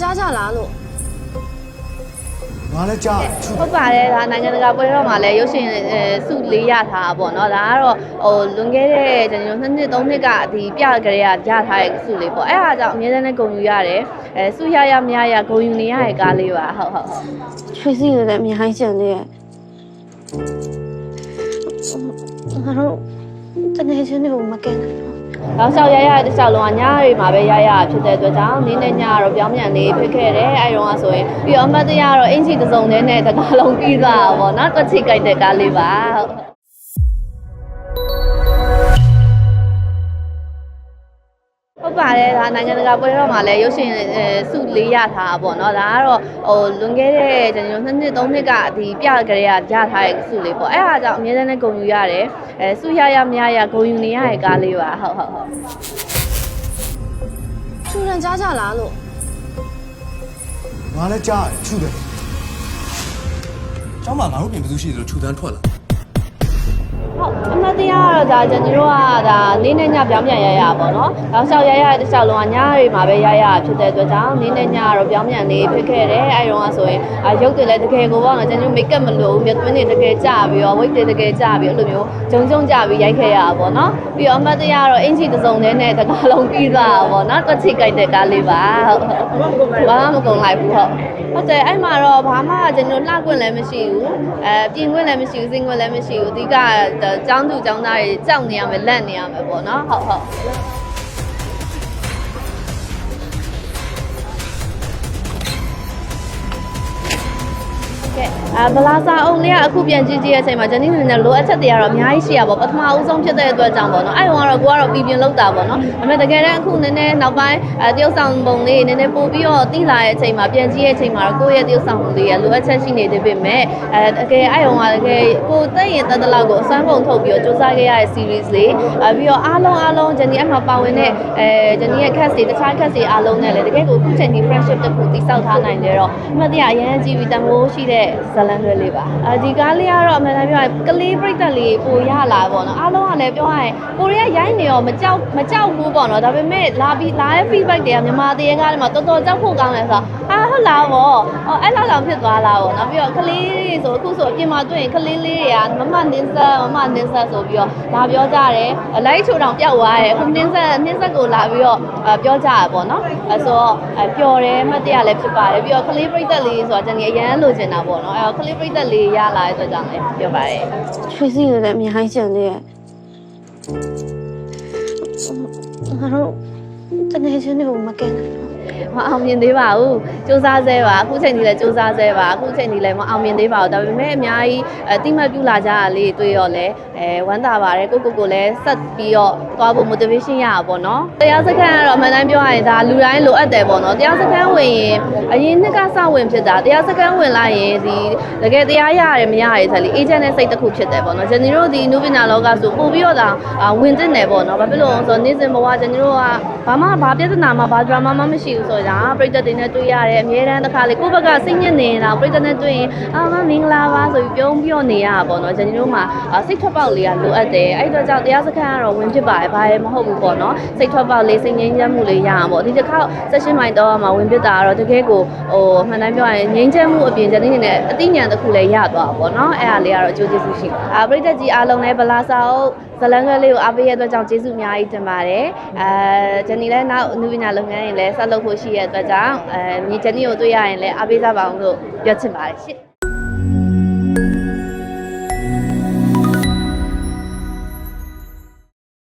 ကြားကြလားလို့ငါလည်းကြားတယ်သူဟုတ်ပါတယ်ဒါနိုင်ငံတကာပွဲတော်မှာလည်းရုပ်ရှင်အဲစုလေးရထားတာပေါ့နော်ဒါကတော့ဟိုလွန်ခဲ့တဲ့ကျွန်တော်နှစ်နှစ်သုံးနှစ်ကဒီပြကြရရထားတဲ့စုလေးပေါ့အဲ့အားကြောင့်အများနဲ့ဂုဏ်ယူရတယ်အဲစုရရမရရဂုဏ်ယူနေရတဲ့ကားလေးပါဟုတ်ဟုတ်ဟုတ်ချွေးစီရလည်းအများကြီးကျန်သေးရဲ့ငါတို့တနေ့ချင်းတွေကိုမကဲနိုင်ဘူး တောက်လျှောက်ရရတစ်လျှောက်လုံးကညတွေမှာပဲရရဖြစ်တဲ့အတွက်ကြောင့်နေ့နဲ့ညကတော့ပြောင်းပြန်လေးဖြစ်ခဲ့တယ်အဲတုန်းကဆိုရင်ပြီးတော့အမတ်တရားကတော့အင်ချီတစ်စုံနဲ့နဲ့တကားလုံးပြီးသွားတာပေါ့နော်တွက်ချိကြိုက်တဲ့ကားလေးပါဟုတ် ဟုတ်ပါတယ်ဒါနိုင်ငံတကာပွဲတော်မှာလည်းရုပ်ရှင်အဲစုလေးရထားတာပေါ့နော်ဒါကတော့ဟိုလွန်ခဲ့တဲ့ကျွန်တော်နှစ်နှစ်သုံးနှစ်ကဒီပြကြရရထားတဲ့စုလေးပေါ့အဲ့အားကြောင့်အများနဲ့ဂုဏ်ယူရတယ်အဲစုရရမရရဂုဏ်ယူနေရတဲ့ကားလေးပါဟုတ်ဟုတ်ဟုတ်ထူထန်ကြားကြလားလို့ငါလည်းကြားတယ်သူတယ်ကျောင်းမှာငါတို့ပြင်ဘယ်သူရှိသလဲခြူတန်းထွက်လာဟုတ်အမ တ်တရားကတော့ဒါကျွန်တော်တို့ကဒါနေ့နဲ့ညပြောင်းပြန်ရရပါတော့။တောက်လျှောက်ရရတစ်လျှောက်လုံးကညတွေမှာပဲရရဖြစ်တဲ့အတွက်ကြောင့်နေ့နဲ့ညကတော့ပြောင်းပြန်လေးဖြစ်ခဲ့တယ်။အဲတုန်းကဆိုရင်အာရုပ်တွေလည်းတကယ်ကိုပေါ့နော်ကျွန်တော်မိတ်ကပ်မလို့မြတ်သွင်းတွေတကယ်ကြပြီးတော့ဝိတ်တွေတကယ်ကြပြီးအဲ့လိုမျိုးဂျုံဂျုံကြပြီးရိုက်ခဲ့ရတာပေါ့နော်။ပြီးတော့အမတ်တရားကတော့အင်ချီတစ်စုံနဲ့နဲ့တကားလုံးပြီးသွားတာပေါ့နော်။တွက်ချိကြိုက်တဲ့ကားလေးပါဟုတ်ဟုတ်ဘာမှမကုန်လိုက်ဘူးဟုတ်ဟုတ်တယ်အဲ့မှာတော့ဘာမှကျွန်တော်လှခွင့်လည်းမရှိဘူးအဲပြင်ခွင့်လည်းမရှိဘူးစင်ခွင့်လည်းမရှိဘူးအဓိကကျောင်းသူကျောင်းသားတွေကြောက်နေရမယ်လက်နေရမယ်ပေါ့နော်ဟုတ်ဟုတ် အာဗလာစာအုပ်လေးကအခုပြန်ကြည့်ကြည့်ရဲ့အချိန်မှာဂျန်နီနေနဲ့လိုအပ်ချက်တွေကတော့အများကြီးရှိရပါဘောပထမအဦးဆုံးဖြစ်တဲ့အတွက်ကြောင့်ပေါ့နော်အဲ့တော့ကတော့ကိုကတော့ပြည်ပြင်းလောက်တာပေါ့နော်ဒါပေမဲ့တကယ်တမ်းအခုနည်းနည်းနောက်ပိုင်းအဲတရုတ်ဆောင်ပုံလေးနည်းနည်းပို့ပြီးတော့တိလာရဲ့အချိန်မှာပြန်ကြည့်ရဲ့အချိန်မှာတော့ကိုယ့်ရဲ့တရုတ်ဆောင်ပုံလေးရလိုအပ်ချက်ရှိနေသေးပေမဲ့အဲတကယ်အဲ့တော့ကတကယ်ကိုတက်ရင်တက်တလောက်ကိုအစွမ်းပုံထုတ်ပြီးတော့စူးစမ်းခဲ့ရတဲ့ series လေးအဲပြီးတော့အားလုံးအားလုံးဂျန်နီအဲ့မှာပါဝင်တဲ့အဲဂျန်နီရဲ့ cast တွေတခြား cast တွေအားလုံးနဲ့လည်းတကယ်ကိုအခုချိန်ဒီ friendship တစ်ခုတိစောက်ထားနိုင်တယ်တော့အမှတ်တရအရင်ကြည့်ပြီးတန်ဖိုးရှိတဲ့ဇလန်တွေလေးပါအဲဒီကားလေးကတော့အမှန်တမ်းပြောရင်ကလေးပြိတ္တလေးပိုရလာပေါ့နော်အားလုံးကလည်းပြောရရင်ကိုရီးယားရိုင်းနေရောမကြောက်မကြောက်ဘူးပေါ့နော်ဒါပေမဲ့လာပြီးလာရဲ့ feedback တွေကမြန်မာတရေကားလေးမှာတော်တော်ကြောက်ဖို့ကောင်းတယ်ဆိုတော့အာဟုတ်လားဗောအော်အဲ့လောက်တော့ဖြစ်သွားလားဗောနော်ပြီးတော့ကလေးတွေဆိုအခုဆိုအပြင်မှာတွေ့ရင်ကလေးလေးတွေကမမနင်းဆက်မမနင်းဆက်ဆိုပြီးတော့ဒါပြောကြတယ်လိုက်ချိုတောင်ပျောက်သွားတယ်အခုနင်းဆက်နင်းဆက်ကိုလာပြီးတော့ပြောကြရပေါ့နော်အဲဆိုတော့ပျော်တယ်မှတ်တရလည်းဖြစ်ပါတယ်ပြီးတော့ကလေးပြိတ္တလေးဆိုတာကျွန်တော်အရန်လိုချင်တာပေါ့နော်အဲတော့ကလေးပြိတ္တလေးရလာတဲ့အတွက်ကြောင့်လည်းပြောပါတယ်ချွေးစီရလည်းအများကြီးကျန်သေးရဲ့ငါတို့တနေ့ချင်းတွေကိုမကဲနိုင်ဘူးမအောင်မြင်သေးပါဘူးစူးစမ်းဆဲပါအခုချိန်ကြီးလည်းစူးစမ်းဆဲပါအခုချိန်ကြီးလည်းမအောင်မြင်သေးပါဘူးဒါပေမဲ့အများကြီးအတိမတ်ပြူလာကြတာလေးတွေ့ရောလဲအဲဝမ်းသာပါတယ်ကိုကိုကိုလည်းဆက်ပြီးတော့သွားဖို့ motivation ရတာပေါ့နော်တရားစခန်းကတော့အမှန်တမ်းပြောရရင်ဒါလူတိုင်းလိုအပ်တယ်ပေါ့နော်တရားစခန်းဝင်ရင်အရင်နှစ်ကစဝင်ဖြစ်တာတရားစခန်းဝင်လိုက်ရင်ဒီတကယ်တရားရတယ်မရရတဲ့လေ agent နဲ့စိတ်တစ်ခုဖြစ်တယ်ပေါ့နော်ကျွန်တော်တို့ဒီနုပညာလောကဆိုပို့ပြီးတော့ဒါဝင်တင်တယ်ပေါ့နော်ဘာဖြစ်လို့လဲဆိုတော့နေ့စဉ်ဘဝကျွန်တော်တို့ကဘာမှဘာပြဿနာမှဘာ drama မှမရှိဘူးဆိုတော့ဒါပြိတ္တတွေနဲ့တွေ့ရတယ်အများတန်းတစ်ခါလေကိုယ့်ဘက်ကစိတ်ညစ်နေတာပြိတ္တနဲ့တွေ့ရင်အာမမင်္ဂလာပါဆိုပြီးပြုံးပြောနေရတာပေါ့နော်ကျွန်တော်တို့မှာစိတ်ထွက်ပေါက်လေးကလိုအပ်တယ်အဲ့တော့ကြောင့်တရားစခန်းကတော့ဝင်ဖြစ်ပါတယ်ဘာလည်းမဟုတ်ဘူးပေါ့နော်စိတ်ထွက်ပေါက်လေးစိတ်ငြိမ်းချမ်းမှုလေးရအောင်ပေါ့ဒီတစ်ခါ session မိုင်တော့မှာဝင်ဖြစ်တာကတော့တကယ်ကိုဟိုမှန်တိုင်းပြောရရင်ငြိမ်းချမ်းမှုအပြင်ကျွန်တော်နေနဲ့အသိဉာဏ်တစ်ခုလည်းရသွားတာပေါ့နော်အဲ့ဒါလေးကတော့အကျိုးကျေးဇူးရှိပါအာပြိတ္တကြီးအားလုံးလည်းဗလာစာအုပ် ဇလန်ကလေးကိုအားပေးရတဲ့အတွက်ကြောင့်ကျေးဇူးအများကြီးတင်ပါတယ်အဲဂျန်နီလည်းနောက်အနုပညာလုပ်ငန်းရင်လည်းဆက်လုပ်ဖို့ရှိရတဲ့အတွက်ကြောင့်အဲမြေဂျန်နီကိုတွေ့ရရင်လည်းအားပေးကြပါအောင်လို့ပြောချင်ပါတယ်ရှင့်